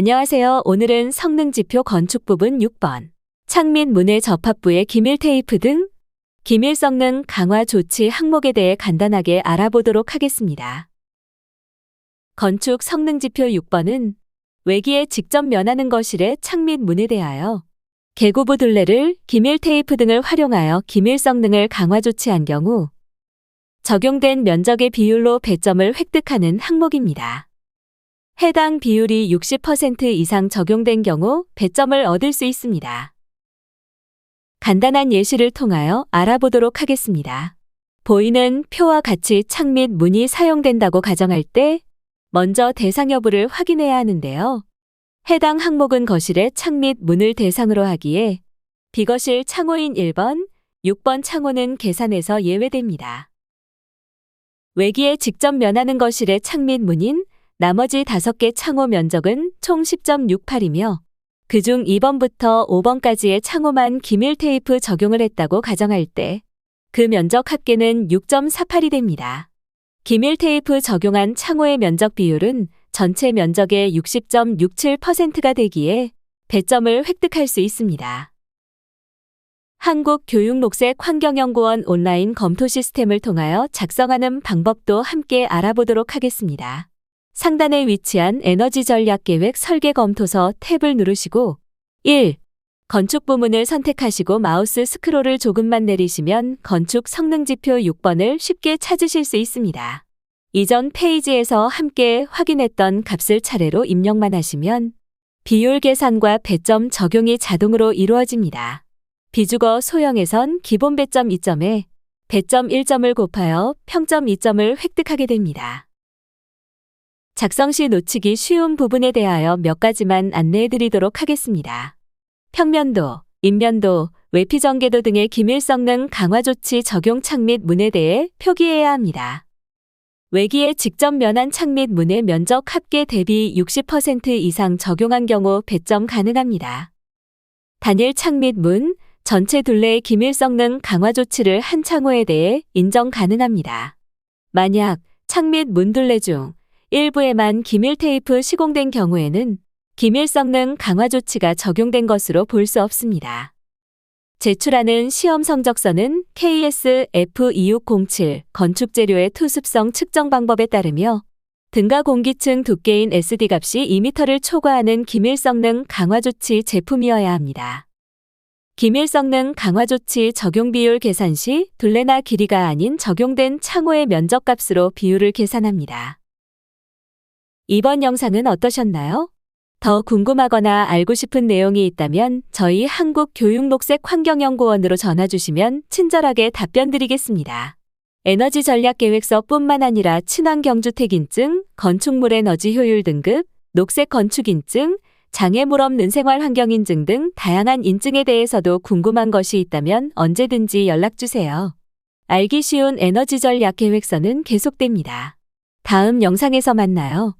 안녕하세요. 오늘은 성능지표 건축 부분 6번. 창 및 문의 접합부의 기밀 테이프 등 기밀 성능 강화 조치 항목에 대해 간단하게 알아보도록 하겠습니다. 건축 성능지표 6번은 외기에 직접 면하는 거실의 창 및 문에 대하여 개구부 둘레를 기밀 테이프 등을 활용하여 기밀 성능을 강화 조치한 경우 적용된 면적의 비율로 배점을 획득하는 항목입니다. 해당 비율이 60% 이상 적용된 경우 배점을 얻을 수 있습니다. 간단한 예시를 통하여 알아보도록 하겠습니다. 보이는 표와 같이 창 및 문이 사용된다고 가정할 때 먼저 대상 여부를 확인해야 하는데요. 해당 항목은 거실의 창 및 문을 대상으로 하기에 비거실 창호인 1번, 6번 창호는 계산에서 예외됩니다. 외기에 직접 면하는 거실의 창 및 문인 나머지 5개 창호 면적은 총 10.68이며 그중 2번부터 5번까지의 창호만 기밀 테이프 적용을 했다고 가정할 때 그 면적 합계는 6.48이 됩니다. 기밀 테이프 적용한 창호의 면적 비율은 전체 면적의 60.67%가 되기에 배점을 획득할 수 있습니다. 한국교육녹색환경연구원 온라인 검토 시스템을 통하여 작성하는 방법도 함께 알아보도록 하겠습니다. 상단에 위치한 에너지 전략 계획 설계 검토서 탭을 누르시고 1. 건축 부문을 선택하시고 마우스 스크롤을 조금만 내리시면 건축 성능 지표 6번을 쉽게 찾으실 수 있습니다. 이전 페이지에서 함께 확인했던 값을 차례로 입력만 하시면 비율 계산과 배점 적용이 자동으로 이루어집니다. 비주거 소형에선 기본 배점 2점에 배점 1점을 곱하여 평점 2점을 획득하게 됩니다. 작성 시 놓치기 쉬운 부분에 대하여 몇 가지만 안내해 드리도록 하겠습니다. 평면도, 인면도, 외피 전개도 등의 기밀 성능 강화 조치 적용 창 및 문에 대해 표기해야 합니다. 외기에 직접 면한 창 및 문의 면적 합계 대비 60% 이상 적용한 경우 배점 가능합니다. 단일 창 및 문, 전체 둘레의 기밀 성능 강화 조치를 한 창호에 대해 인정 가능합니다. 만약 창 및 문 둘레 중 일부에만 기밀 테이프 시공된 경우에는 기밀 성능 강화 조치가 적용된 것으로 볼 수 없습니다. 제출하는 시험 성적서는 KS F2607 건축 재료의 투습성 측정 방법에 따르며 등가 공기층 두께인 SD 값이 2m를 초과하는 기밀 성능 강화 조치 제품이어야 합니다. 기밀 성능 강화 조치 적용 비율 계산 시 둘레나 길이가 아닌 적용된 창호의 면적 값으로 비율을 계산합니다. 이번 영상은 어떠셨나요? 더 궁금하거나 알고 싶은 내용이 있다면 저희 한국교육녹색환경연구원으로 전화 주시면 친절하게 답변 드리겠습니다. 에너지 전략 계획서 뿐만 아니라 친환경 주택 인증, 건축물 에너지 효율 등급, 녹색 건축 인증, 장애물 없는 생활 환경 인증 등 다양한 인증에 대해서도 궁금한 것이 있다면 언제든지 연락 주세요. 알기 쉬운 에너지 전략 계획서는 계속됩니다. 다음 영상에서 만나요.